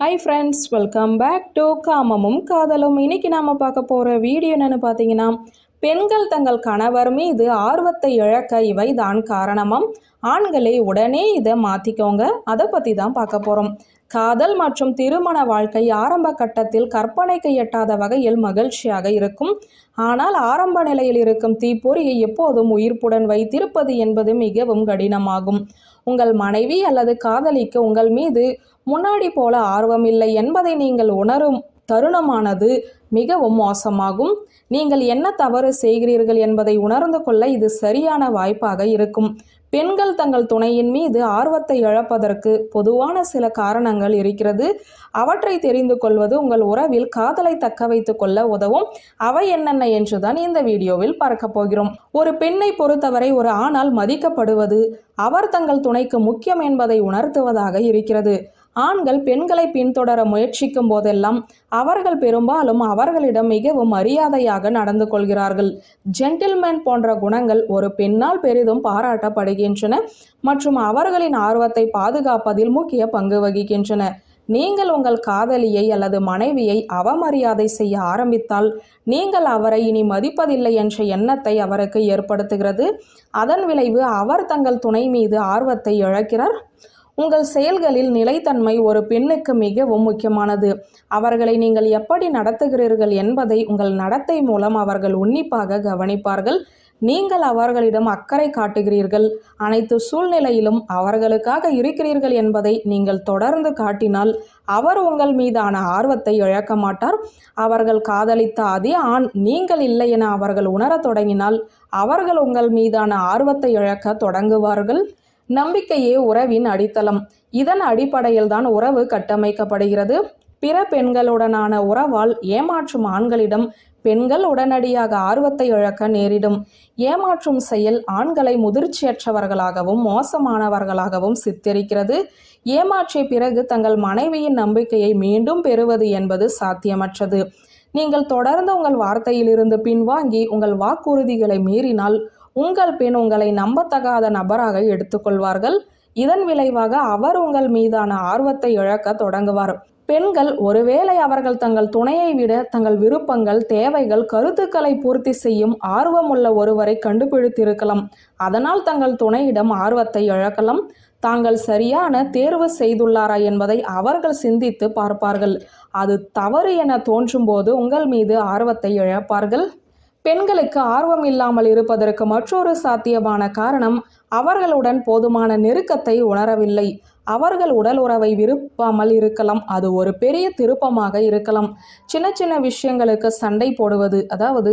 Hi friends welcome back to காமமும் காதலும் இன்னைக்கு நாம பார்க்க போகிற வீடியோ என்னன்னு பார்த்தீங்கன்னா பெண்கள் தங்கள் கணவர் மீது ஆர்வத்தை இழக்க இவை தான் காரணமாம். ஆண்களை உடனே இதை மாற்றிக்கோங்க அதை பற்றி தான் பார்க்க போகிறோம் காதல் மற்றும் திருமண வாழ்க்கை ஆரம்ப கட்டத்தில் கற்பனைக்கு எட்டாத வகையில் மகிழ்ச்சியாக இருக்கும். ஆனால் ஆரம்ப நிலையில் இருக்கும் தீப்பொறியை எப்போதும் உயிர்ப்புடன் வைத்திருப்பது என்பது மிகவும் கடினமாகும். உங்கள் மனைவி அல்லது காதலிக்கு உங்கள் மீது முன்னாடி போல ஆர்வம் இல்லை என்பதை நீங்கள் உணரும் தருணமானது. மிகவும் மோசமாகும். நீங்கள் என்ன தவறு செய்கிறீர்கள் என்பதை உணர்ந்து கொள்ள இது சரியான வாய்ப்பாக இருக்கும். பெண்கள் தங்கள் துணையின் மீது ஆர்வத்தை இழப்பதற்கு பொதுவான சில காரணங்கள் இருக்கிறது. அவற்றை தெரிந்து கொள்வது உங்கள் உறவில் காதலை தக்க வைத்துக் கொள்ள உதவும். அவை என்னென்ன என்றுதான் இந்த வீடியோவில் பார்க்க போகிறோம். ஒரு பெண்ணை பொறுத்தவரை ஒரு ஆணால் மதிக்கப்படுவது அவர் தங்கள் துணைக்கு முக்கியம் என்பதை உணர்த்துவதாக இருக்கிறது. ஆண்கள் பெண்களை பின்தொடர முயற்சிக்கும் போதெல்லாம் அவர்கள் பெரும்பாலும் அவர்களிடம் மிகவும் மரியாதையாக நடந்து கொள்கிறார்கள். ஜென்டில்மேன் போன்ற குணங்கள் ஒரு பெண்ணால் பெரிதும் பாராட்டப்படுகின்றன மற்றும் அவர்களின் ஆர்வத்தை பாதுகாப்பதில் முக்கிய பங்கு வகிக்கின்றன. நீங்கள் உங்கள் காதலியை அல்லது மனைவியை அவமரியாதை செய்ய ஆரம்பித்தால் நீங்கள் அவரை இனி மதிப்பதில்லை என்ற எண்ணத்தை அவருக்கு ஏற்படுத்துகிறது. அதன் விளைவு அவர் தங்கள் துணை மீது ஆர்வத்தை இழக்கிறார். உங்கள் செயல்களில் நிலைத்தன்மை ஒரு பெண்ணுக்கு மிகவும் முக்கியமானது. அவர்களை நீங்கள் எப்படி நடத்துகிறீர்கள் என்பதை உங்கள் நடத்தை மூலம் அவர்கள் உன்னிப்பாக கவனிப்பார்கள். நீங்கள் அவர்களிடம் அக்கறை காட்டுகிறீர்கள். அனைத்து சூழ்நிலையிலும் அவர்களுக்காக இருக்கிறீர்கள் என்பதை நீங்கள் தொடர்ந்து காட்டினால் அவர் உங்கள் மீதான ஆர்வத்தை இழக்க மாட்டார். அவர்கள் காதலித்த அதே ஆண் நீங்கள் இல்லை என அவர்கள் உணரத் தொடங்கினால் அவர்கள் உங்கள் மீதான ஆர்வத்தை இழக்க தொடங்குவார்கள். நம்பிக்கையே உறவின் அடித்தளம். இதன் அடிப்படையில் தான் உறவு கட்டமைக்கப்படுகிறது. பிற பெண்களுடனான உறவால் ஏமாற்றும் ஆண்களிடம் பெண்கள் உடனடியாக ஆர்வத்தை இழக்க நேரிடும். ஏமாற்றும் செயல் ஆண்களை முதிர்ச்சியற்றவர்களாகவும் மோசமானவர்களாகவும் சித்தரிக்கிறது. ஏமாற்றிய பிறகு தங்கள் மனைவியின் நம்பிக்கையை மீண்டும் பெறுவது என்பது சாத்தியமற்றது. நீங்கள் தொடர்ந்து உங்கள் வார்த்தையிலிருந்து பின்வாங்கி உங்கள் வாக்குறுதிகளை மீறினால் உங்கள் பெண் உங்களை நம்பத்தகாத நபராக எடுத்துக்கொள்வார்கள். இதன் விளைவாக அவர் உங்கள் மீதான ஆர்வத்தை இழக்க தொடங்குவார். பெண்கள் ஒருவேளை அவர்கள் தங்கள் துணையை விட தங்கள் விருப்பங்கள் தேவைகள் கருத்துக்களை பூர்த்தி செய்யும் ஆர்வமுள்ள ஒருவரை கண்டுபிடித்திருக்கலாம். அதனால் தங்கள் துணையிடம் ஆர்வத்தை இழக்கலாம். தாங்கள் சரியான தேர்வு செய்துள்ளாரா என்பதை அவர்கள் சிந்தித்து பார்ப்பார்கள். அது தவறு என தோன்றும்போது உங்கள் மீது ஆர்வத்தை இழப்பார்கள். பெண்களுக்கு ஆர்வம் இல்லாமல் இருப்பதற்கு மற்றொரு சாத்தியமான காரணம் அவர்களுடன் போதுமான நெருக்கத்தை உணரவில்லை. அவர்கள் உடல் உறவை விரும்பாமல் இருக்கலாம். அது ஒரு பெரிய திருப்பமாக இருக்கலாம். சின்ன சின்ன விஷயங்களுக்கு சண்டை போடுவது அதாவது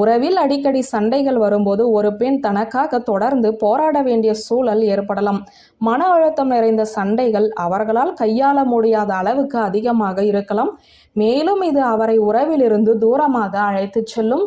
உறவில் அடிக்கடி சண்டைகள் வரும்போது ஒரு பெண் தனக்காக தொடர்ந்து போராட வேண்டிய சூழல் ஏற்படலாம். மன அழுத்தம் நிறைந்த சண்டைகள் அவர்களால் கையாள முடியாத அளவுக்கு அதிகமாக இருக்கலாம். மேலும் இது அவரை உறவிலிருந்து தூரமாக அழைத்துச் செல்லும்